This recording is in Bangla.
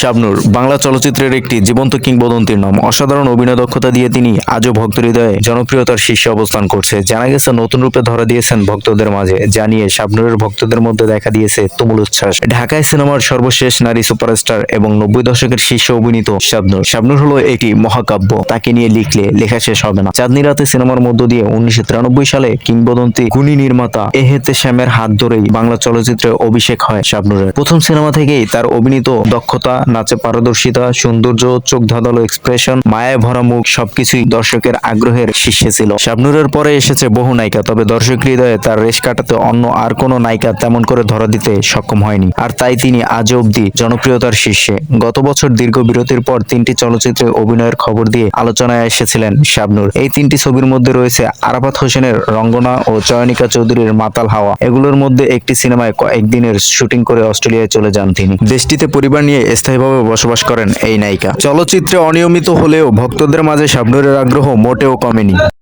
শাবনূর। বাংলা চলচ্চিত্রের একটি জীবন্ত কিংবদন্তির নাম। অসাধারণ অভিনয় দক্ষতা দিয়ে তিনি আজও ভক্ত হৃদয়ে জনপ্রিয়তার শীর্ষে অবস্থান করছে। জানা গেছে, নতুন রূপে ধরা দিয়েছেন ভক্তদের মাঝে, জানিয়ে শাবনূরের ভক্তদের মধ্যে দেখা দিয়েছে তুমুল উচ্ছ্বাস। ঢাকায় সিনেমার সর্বশেষ নারী সুপারস্টার এবং নব্বই দশকের শীর্ষ অভিনীত শাবনূর। শাবনূর হলো একটি মহাকাব্য। তাকে নিয়ে লিখলে লেখা শেষ হবে না। চাঁদনি রাতে সিনেমার মধ্য দিয়ে উনিশশো তিরানব্বই সালে কিংবদন্তি গুণী নির্মাতা এহেতে শ্যামের হাত ধরেই বাংলা চলচ্চিত্রে অভিষেক হয় শাবনুরের। প্রথম সিনেমা থেকেই তার অভিনীত দক্ষতা নাচে পারদর্শিতা, সৌন্দর্য, চোখ ধাঁধালো এক্সপ্রেশন মায়ায় ভরা মুখ সবকিছুই দর্শকের আগ্রহের শীর্ষে ছিল। শাবনূরের পরে এসেছে বহু নায়িকা, তবে দর্শক হৃদয়ে তার রেশ কাটাতে অন্য আর কোনো নায়িকা তেমন করে ধরা দিতে সক্ষম হয়নি। আর তাই তিনি আজও অবধি জনপ্রিয়তার শীর্ষে। গত বছর দীর্ঘ বিরতির পর তিনটি চলচ্চিত্রে অভিনয়ের খবর দিয়ে আলোচনায় এসেছিলেন শাবনূর। এই তিনটি ছবির মধ্যে রয়েছে আরাফাত হোসেনের রঙ্গনা ও চয়নিকা চৌধুরীর মাতাল হাওয়া। এগুলোর মধ্যে একটি সিনেমায় কয়েকদিনের শুটিং করে অস্ট্রেলিয়ায় চলে যান তিনি। দেশটিতে পরিবার নিয়ে স্থায়ীভাবে বসবাস করেন এই নায়িকা। চলচ্চিত্রে অনিয়মিত হলেও ভক্তদের মাঝে সাবনুরের আগ্রহ মোটেও কমেনি।